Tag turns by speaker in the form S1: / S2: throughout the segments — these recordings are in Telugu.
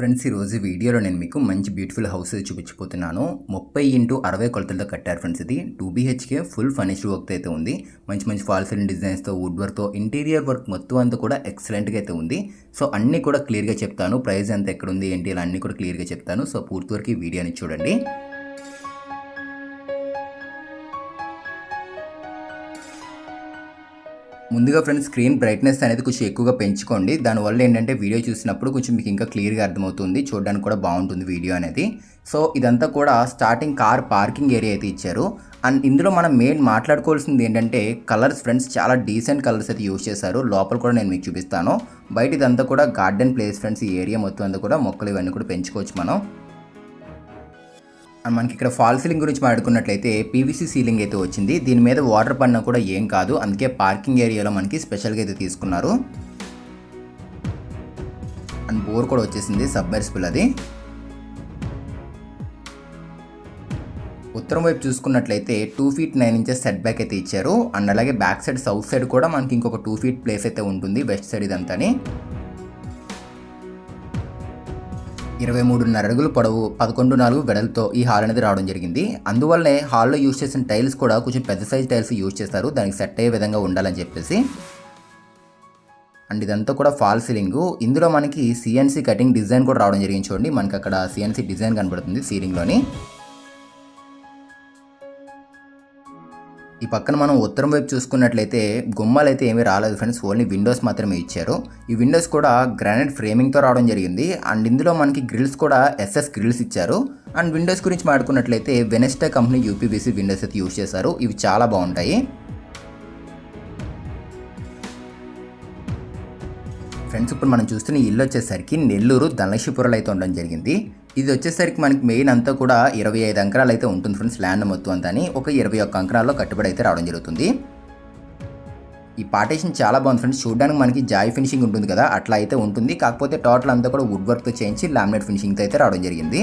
S1: ఫ్రెండ్స్ ఈరోజు వీడియోలో నేను మీకు మంచి బ్యూటిఫుల్ హౌస్ చూపించిపోతున్నాను ముప్పై ఇంటూ అరవై కొలతలతో కట్టారు ఫ్రెండ్స్ ఇది. Two BHK full furnished work అయితే ఉంది. మంచి మంచి ఫాల్ సీలింగ్ డిజైన్స్తో వుడ్ వర్క్తో ఇంటీరియర్ వర్క్ మొత్తం అంతా కూడా ఎక్సలెంట్గా అయితే ఉంది. సో అన్నీ కూడా క్లియర్గా చెప్తాను. ప్రైస్ ఎంత ఎక్కడ ఉంది ఏంటి ఇలా అన్నీ కూడా క్లియర్గా చెప్తాను. సో పూర్తి వరకు ఈ వీడియోని చూడండి. ముందుగా ఫ్రెండ్స్ స్క్రీన్ బ్రైట్నెస్ అనేది కొంచెం ఎక్కువగా పెంచుకోండి. దానివల్ల ఏంటంటే వీడియో చూసినప్పుడు కొంచెం మీకు ఇంకా క్లియర్గా అర్థమవుతుంది. చూడడానికి కూడా బాగుంటుంది వీడియో అనేది. సో ఇదంతా కూడా స్టార్టింగ్ కార్ పార్కింగ్ ఏరియా అయితే ఇచ్చారు. అండ్ ఇందులో మనం మెయిన్ మాట్లాడుకోవాల్సింది ఏంటంటే కలర్స్ ఫ్రెండ్స్ చాలా డీసెంట్ కలర్స్ అయితే యూజ్ చేశారు. లోపల కూడా నేను మీకు చూపిస్తాను. బయట ఇదంతా కూడా గార్డెన్ ప్లేస్ ఫ్రెండ్స్ ఈ ఏరియా మొత్తం అంతా కూడా మొక్కలు ఇవన్నీ కూడా పెంచుకోవచ్చు మనం. మనకి ఇక్కడ ఫాల్ సీలింగ్ గురించి మాట్లాడుకున్నట్లయితే పీవీసీ సీలింగ్ అయితే వచ్చింది. దీని మీద వాటర్ పడినా కూడా ఏం కాదు. అందుకే పార్కింగ్ ఏరియాలో మనకి స్పెషల్గా అయితే తీసుకున్నారు. అండ్ బోర్ కూడా వచ్చేసింది సబ్మెర్సిబుల్ అది. ఉత్తరం వైపు చూసుకున్నట్లయితే two feet nine inches set back అయితే ఇచ్చారు. అండ్ అలాగే బ్యాక్ సైడ్ సౌత్ సైడ్ కూడా మనకి ఇంకొక టూ ఫీట్ ప్లేస్ అయితే ఉంటుంది. వెస్ట్ సైడ్ ఇదంతాని. ఇరవై మూడున్నర అడుగులు పొడవు పదకొండు నాలుగు వెడల్తో ఈ హాల్ అనేది రావడం జరిగింది. అందువల్లనే హాల్లో యూజ్ చేసిన టైల్స్ కూడా కొంచెం పెద్ద సైజ్ టైల్స్ యూజ్ చేస్తారు. దానికి సెట్ అయ్యే విధంగా ఉండాలని చెప్పేసి. అండ్ ఇదంతా కూడా ఫాల్ సీలింగ్. ఇందులో మనకి సిఎన్సీ కటింగ్ డిజైన్ కూడా రావడం జరిగింది చూడండి. మనకి అక్కడ సిఎన్సీ డిజైన్ కనబడుతుంది సీలింగ్లోని. ఈ పక్కన మనం ఉత్తరం వైపు చూసుకున్నట్లయితే గుమ్మాలు అయితే ఏమీ రాలేదు ఫ్రెండ్స్. ఓన్లీ విండోస్ మాత్రమే ఇచ్చారు. ఈ విండోస్ కూడా గ్రానైట్ ఫ్రేమింగ్తో రావడం జరిగింది. అండ్ ఇందులో మనకి గ్రిల్స్ కూడా ఎస్ఎస్ గ్రిల్స్ ఇచ్చారు. అండ్ విండోస్ గురించి మాట్లాడుకున్నట్లయితే వెనెస్టా కంపెనీ యూపీబీసీ విండోస్ అయితే యూజ్ చేశారు. ఇవి చాలా బాగుంటాయి. ఫ్రెండ్స్ ఇప్పుడు మనం చూస్తున్న ఇల్లు వచ్చేసరికి నెల్లూరు ధనలక్ష్మీపురంలో అయితే ఉండడం జరిగింది. ఇది వచ్చేసరికి మనకి మెయిన్ అంతా కూడా ఇరవై ఐదు అంకరాలు అయితే ఉంటుంది ఫ్రెండ్స్ ల్యాండ్ మొత్తం అంతా అని. ఒక ఇరవై ఒక్క అంకరాల్లో కట్టుబడి అయితే రావడం జరుగుతుంది. ఈ పార్టీషన్ చాలా బాగుంది ఫ్రెండ్స్. చూడడానికి మనకి జాయ్ ఫినిషింగ్ ఉంటుంది కదా అట్లా అయితే ఉంటుంది. కాకపోతే టోటల్ అంతా కూడా వుడ్ వర్క్తో చేయించి లామినేట్ ఫినిషింగ్తో అయితే రావడం జరిగింది.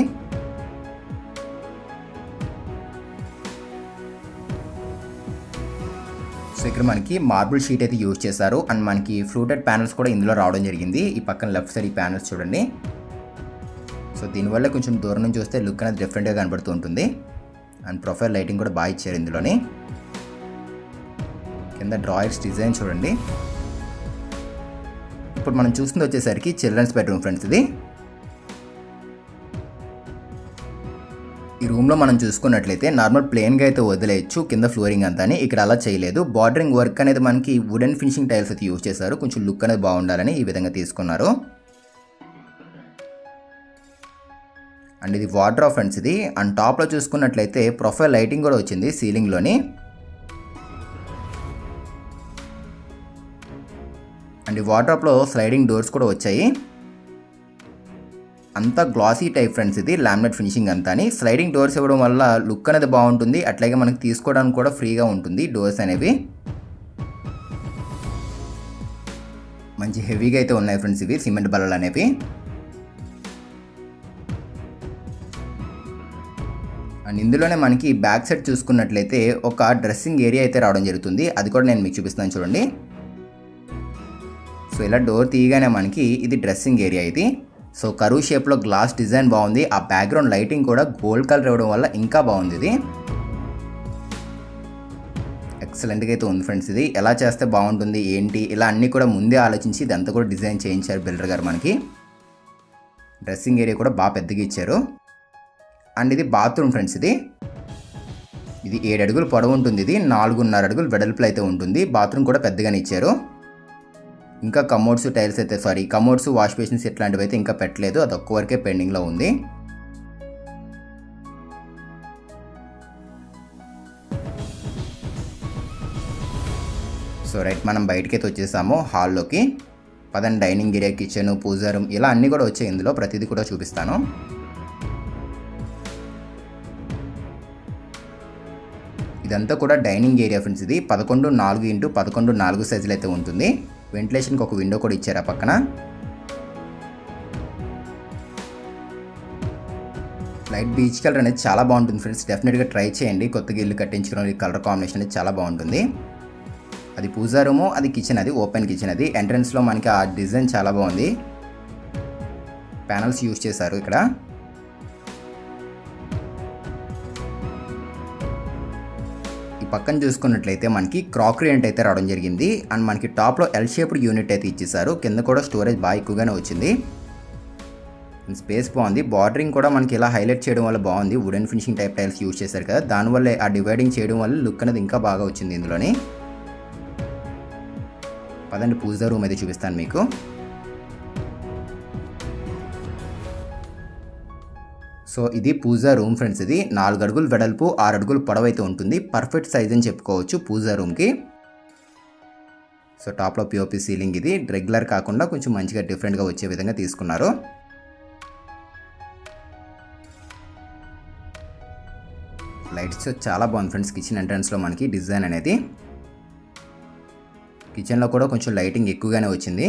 S1: ఇక్కడ మనకి మార్బుల్ షీట్ అయితే యూజ్ చేశారు. అండ్ మనకి ఫ్లూటెడ్ ప్యానల్స్ కూడా ఇందులో రావడం జరిగింది. ఈ పక్కన లెఫ్ట్ సైడ్ ఈ ప్యానల్స్ చూడండి. సో దీనివల్ల కొంచెం దూరం నుంచి చూస్తే లుక్ అనేది డిఫరెంట్గా కనబడుతూ ఉంటుంది. అండ్ ప్రొఫైల్ లైటింగ్ కూడా బాగా ఇచ్చారు ఇందులోని. కింద డ్రాయర్స్ డిజైన్ చూడండి. ఇప్పుడు మనం చూస్తుంది వచ్చేసరికి చిల్డ్రన్స్ బెడ్రూమ్ ఫ్రెండ్స్ ఇది. రూమ్లో మనం చూసుకున్నట్లయితే నార్మల్ ప్లెయిన్గా అయితే వదిలేయచ్చు కింద ఫ్లోరింగ్ అంతా ఇక్కడ అలా చేయలేదు. బార్డరింగ్ వర్క్ అనేది మనకి వుడెన్ ఫినిషింగ్ టైల్స్ అయితే యూజ్ చేశారు. కొంచెం లుక్ అనేది బాగుండాలని ఈ విధంగా తీసుకున్నారు. అండ్ ఇది వాటర్ ఫ్రెండ్స్ ఇది. అండ్ టాప్లో చూసుకున్నట్లయితే ప్రొఫైల్ లైటింగ్ కూడా వచ్చింది సీలింగ్లోని అండ్ ఈ వాటర్ స్లైడింగ్ డోర్స్ కూడా వచ్చాయి. అంతా గ్లాసీ టైప్ ఫ్రెండ్స్ ఇది లామినేట్ ఫినిషింగ్ అంతా. అని స్లైడింగ్ డోర్స్ ఇవ్వడం వల్ల లుక్ అనేది బాగుంటుంది. అట్లాగే మనకి తీసుకోవడానికి కూడా ఫ్రీగా ఉంటుంది డోర్స్ అనేవి. మంచి హెవీగా అయితే ఉన్నాయి ఫ్రెండ్స్ ఇవి. సిమెంట్ బల్లలు అనేవి. అండ్ ఇందులోనే మనకి బ్యాక్ సైడ్ చూసుకున్నట్లయితే ఒక డ్రెస్సింగ్ ఏరియా అయితే రావడం జరుగుతుంది. అది కూడా నేను మీకు చూపిస్తాను చూడండి. సో ఇలా డోర్ తీయగానే మనకి ఇది డ్రెస్సింగ్ ఏరియా ఇది. సో కరువు షేప్లో గ్లాస్ డిజైన్ బాగుంది. ఆ బ్యాక్గ్రౌండ్ లైటింగ్ కూడా గోల్డ్ కలర్ ఇవ్వడం వల్ల ఇంకా బాగుంది ఇది. ఎక్సలెంట్గా అయితే ఉంది ఫ్రెండ్స్ ఇది. ఎలా చేస్తే బాగుంటుంది ఏంటి ఇలా అన్నీ కూడా ముందే ఆలోచించి ఇదంతా కూడా డిజైన్ చేయించారు బిల్డర్ గారు మనకి. డ్రెస్సింగ్ ఏరియా కూడా బాగా పెద్దగా ఇచ్చారు. అండ్ ఇది బాత్రూమ్ ఫ్రెండ్స్ ఇది. ఇది ఏడు అడుగులు పొడవు ఉంటుంది ఇది. నాలుగున్నర అడుగులు వెడల్పులు అయితే ఉంటుంది. బాత్రూమ్ కూడా పెద్దగానే ఇచ్చారు. ఇంకా కమోడ్స్ టైల్స్ అయితే సారీ కమోడ్స్ వాష్ బేసిన్స్ ఇట్లాంటివి అయితే ఇంకా పెట్టలేదు. అది ఒక్క వరకే పెండింగ్లో ఉంది. సో రైట్ మనం బయటకైతే వచ్చేసాము హాల్లోకి. పదండి dining area kitchen pooja room ఇలా అన్నీ కూడా వచ్చాయి ఇందులో. ప్రతిదీ కూడా చూపిస్తాను. ఇదంతా కూడా డైనింగ్ ఏరియా ఫ్రెండ్స్ ఇది. పదకొండు నాలుగు ఇంటూ పదకొండు నాలుగు సైజులు అయితే ఉంటుంది. వెంటిలేషన్కి ఒక విండో కూడా ఇచ్చారు ఆ పక్కన. లైట్ బీచ్ కలర్ అనేది చాలా బాగుంటుంది ఫ్రెండ్స్. డెఫినెట్గా ట్రై చేయండి. కొత్తగా ఇల్లు కట్టించుకున్న కలర్ కాంబినేషన్ అనేది చాలా బాగుంటుంది. అది పూజా రూము అది కిచెన్ అది ఓపెన్ కిచెన్ అది. ఎంట్రన్స్లో మనకి ఆ డిజైన్ చాలా బాగుంది. ప్యానల్స్ యూజ్ చేశారు ఇక్కడ. పక్కన చూసుకున్నట్లయితే మనకి క్రాకరీ అంటే అయితే రావడం జరిగింది. అండ్ మనకి టాప్లో ఎల్ షేప్డ్ యూనిట్ అయితే ఇచ్చేసారు కింద కూడా స్టోరేజ్ బాగా ఎక్కువగానే వచ్చింది. స్పేస్ బాగుంది. బార్డరింగ్ కూడా మనకి ఇలా హైలైట్ చేయడం వల్ల బాగుంది. Wooden finishing type tiles use చేశారు కదా. దానివల్ల ఆ డివైడింగ్ చేయడం వల్ల లుక్ అనేది ఇంకా బాగా వచ్చింది ఇందులోని. పదండి పూజ రూమ్ అయితే చూపిస్తాను మీకు. సో ఇది పూజా రూమ్ ఫ్రెండ్స్ ఇది. నాలుగు అడుగులు వెడల్పు ఆరు అడుగులు పొడవైతే ఉంటుంది. పర్ఫెక్ట్ సైజ్ అని చెప్పుకోవచ్చు పూజా రూమ్కి. సో టాప్లో పిఓపి సీలింగ్ ఇది. రెగ్యులర్ కాకుండా కొంచెం మంచిగా డిఫరెంట్గా వచ్చే విధంగా తీసుకున్నారు. లైట్స్ చాలా బాగుంది ఫ్రెండ్స్. కిచెన్ ఎంట్రన్స్లో మనకి డిజైన్ అనేది. కిచెన్లో కూడా కొంచెం లైటింగ్ ఎక్కువగానే వచ్చింది.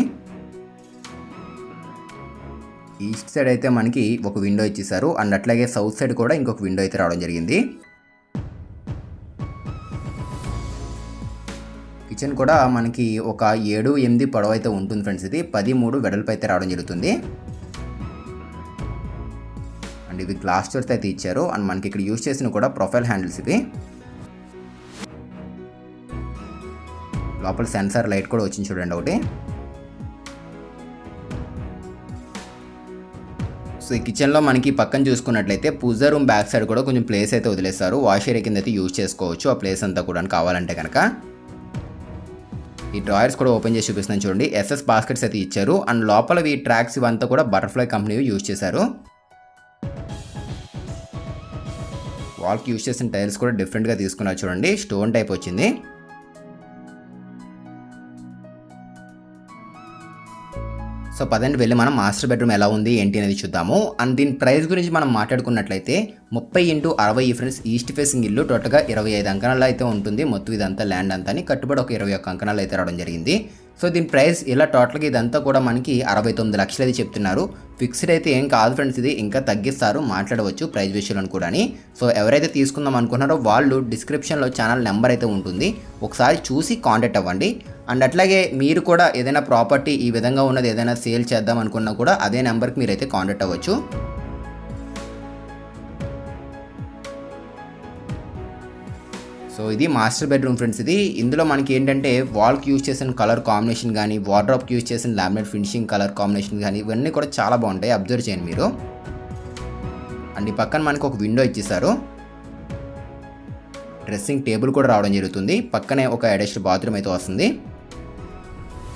S1: ఈస్ట్ సైడ్ అయితే మనకి ఒక విండో ఇచ్చేసారు. అండ్ అట్లాగే సౌత్ సైడ్ కూడా ఇంకొక విండో అయితే రావడం జరిగింది. కిచెన్ కూడా మనకి ఒక ఏడు ఎనిమిది పొడవు అయితే ఉంటుంది ఫ్రెండ్స్ ఇది. పది మూడు వెడల్పు అయితే రావడం జరుగుతుంది. అండ్ ఇవి గ్లాస్ డోర్స్ అయితే ఇచ్చారు. అండ్ మనకి ఇక్కడ యూజ్ చేసిన కూడా ప్రొఫైల్ హ్యాండిల్స్ ఇవి. లోపల సెన్సార్ లైట్ కూడా వచ్చింది చూడండి ఒకటి. సో ఈ కిచెన్లో మనకి పక్కన చూసుకున్నట్లయితే పూజ రూమ్ బ్యాక్ సైడ్ కూడా కొంచెం ప్లేస్ అయితే వదిలేస్తారు. వాష్ ఏరియా కింద అయితే యూజ్ చేసుకోవచ్చు. ఆ ప్లేస్ అంతా కూడా కావాలంటే కనుక ఈ డ్రాయర్స్ కూడా ఓపెన్ చేసి చూపిస్తున్నాను చూడండి. ఎస్ఎస్ బాస్కెట్స్ అయితే ఇచ్చారు. అండ్ లోపల ఈ ట్రాక్స్ ఇవంతా కూడా బటర్ఫ్లై కంపెనీ యూజ్ చేశారు. వాల్కి యూజ్ చేసిన టైల్స్ కూడా డిఫరెంట్గా తీసుకున్నారు చూడండి. స్టోన్ టైప్ వచ్చింది. సో పదండి వెళ్ళి మనం మాస్టర్ బెడ్రూమ్ ఎలా ఉంది ఏంటి అనేది చూద్దాము. అండ్ దీని ప్రైస్ గురించి మనం మాట్లాడుకున్నట్లయితే ముప్పై ఇంటూ అరవై ఫ్రెండ్స్ ఈస్ట్ ఫేసింగ్ ఇల్లు టోటల్గా ఇరవై ఐదు అంకణాలు అయితే ఉంటుంది. మొత్తం ఇదంతా ల్యాండ్ అంతా కట్టుబడి ఒక ఇరవై ఒక్క అంకణాలు అయితే రావడం జరిగింది. సో దీని ప్రైస్ ఇలా టోటల్గా ఇదంతా కూడా మనకి అరవై తొమ్మిది లక్షలు అయితే చెప్తున్నారు. ఫిక్స్డ్ అయితే ఏం కాదు ఫ్రెండ్స్ ఇది. ఇంకా తగ్గిస్తారు మాట్లాడవచ్చు ప్రైస్ విషయంలో కూడా సో ఎవరైతే తీసుకుందాం అనుకున్నారో వాళ్ళు డిస్క్రిప్షన్లో ఛానల్ నెంబర్ అయితే ఉంటుంది. ఒకసారి చూసి కాంటాక్ట్ అవ్వండి. అండ్ అట్లాగే మీరు కూడా ఏదైనా ప్రాపర్టీ ఈ విధంగా ఉన్నది ఏదైనా సేల్ చేద్దాం అనుకున్నా కూడా అదే నెంబర్కి మీరైతే కాంటాక్ట్ అవ్వచ్చు. ఇది మాస్టర్ బెడ్రూమ్ ఫ్రెండ్స్ ఇది ఇందులో మనకి ఏంటంటే వాల్కి యూజ్ చేసిన కలర్ కాంబినేషన్ కానీ వార్డ్రాప్కి యూజ్ చేసిన లామినేట్ ఫినిషింగ్ కలర్ కాంబినేషన్ కానీ ఇవన్నీ కూడా చాలా బాగుంటాయి. అబ్జర్వ్ చేయండి మీరు. అండ్ ఈ పక్కన మనకి ఒక విండో ఇచ్చేసారు డ్రెస్సింగ్ టేబుల్ కూడా రావడం జరుగుతుంది. పక్కనే ఒక అటాచ్డ్ బాత్రూమ్ అయితే వస్తుంది.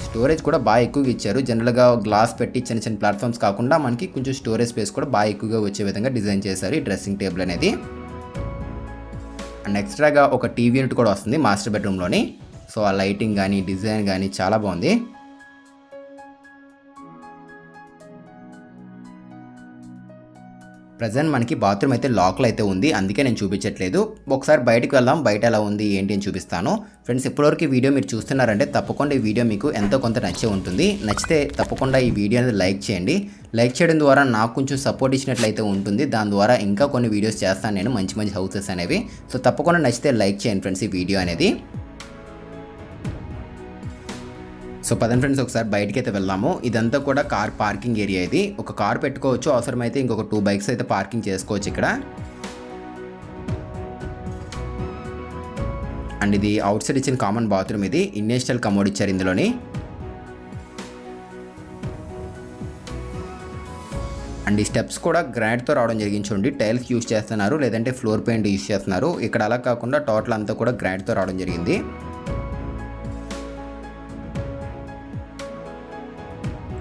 S1: స్టోరేజ్ కూడా బాగా ఎక్కువగా ఇచ్చారు. జనరల్గా గ్లాస్ పెట్టి చిన్న చిన్న ప్లాట్ఫామ్స్ కాకుండా మనకి కొంచెం స్టోరేజ్ స్పేస్ కూడా బాగా ఎక్కువగా వచ్చే విధంగా డిజైన్ చేశారు ఈ డ్రెస్సింగ్ టేబుల్ అనేది. అండ్ ఎక్స్ట్రాగా ఒక టీవీ యూనిట్ కూడా వస్తుంది మాస్టర్ బెడ్రూమ్లోని. సో ఆ లైటింగ్ కానీ డిజైన్ కానీ చాలా బాగుంది. ప్రజెంట్ మనకి బాత్రూమ్ అయితే లాక్లో అయితే ఉంది. అందుకే నేను చూపించట్లేదు. ఒకసారి బయటకు వెళ్దాం. బయట ఎలా ఉంది ఏంటి అని చూపిస్తాను. ఫ్రెండ్స్ ఇప్పటివరకు ఈ వీడియో మీరు చూస్తున్నారంటే తప్పకుండా ఈ వీడియో మీకు ఎంతో కొంత నచ్చే ఉంటుంది. నచ్చితే తప్పకుండా ఈ వీడియో అనేది లైక్ చేయండి. లైక్ చేయడం ద్వారా నాకు కొంచెం సపోర్ట్ ఇచ్చినట్లయితే ఉంటుంది. దాని ద్వారా ఇంకా కొన్ని వీడియోస్ చేస్తాను నేను. మంచి మంచి హౌసెస్ అనేవి. సో తప్పకుండా నచ్చితే లైక్ చేయండి ఫ్రెండ్స్ ఈ వీడియో అనేది. సో పదం ఫ్రెండ్స్ ఒకసారి బయటకి అయితే వెళ్ళాము ఇదంతా కూడా కార్ పార్కింగ్ ఏరియా ఇది. ఒక కార్ పెట్టుకోవచ్చు. అవసరమైతే ఇంకొక టూ బైక్స్ అయితే పార్కింగ్ చేసుకోవచ్చు ఇక్కడ. అండ్ ఇది అవుట్ సైడ్ ఇచ్చిన కామన్ బాత్రూమ్ ఇది. ఇండస్ట్రియల్ కమోడ్ ఇచ్చారు ఇందులోని. అండ్ ఈ స్టెప్స్ కూడా గ్రాండ్తో రావడం జరిగింది టైల్స్ యూస్ చేస్తున్నారు. లేదంటే ఫ్లోర్ పెయింట్ యూస్ చేస్తున్నారు. ఇక్కడ అలా కాకుండా టోటల్ అంతా కూడా గ్రాండ్తో రావడం జరిగింది.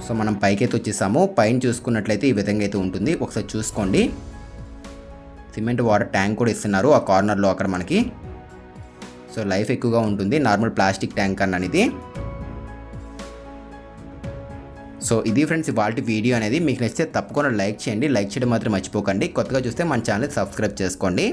S1: సో మనం పైకైతే వచ్చేసాము. పైన చూసుకున్నట్లయితే ఈ విధంగా అయితే ఉంటుంది. ఒకసారి చూసుకోండి. సిమెంట్ వాటర్ ట్యాంక్ కూడా ఇస్తున్నారు. ఆ కార్నర్లో అక్కడ మనకి. సో లైఫ్ ఎక్కువగా ఉంటుంది. నార్మల్ ప్లాస్టిక్ ట్యాంక్ అన్న అనేది. సో ఇది ఫ్రెండ్స్ ఇవాళ వీడియో అనేది. మీకు నచ్చితే తప్పకుండా లైక్ చేయండి. లైక్ చేయడం మాత్రం మర్చిపోకండి. కొత్తగా చూస్తే మన ఛానల్ సబ్స్క్రైబ్ చేసుకోండి.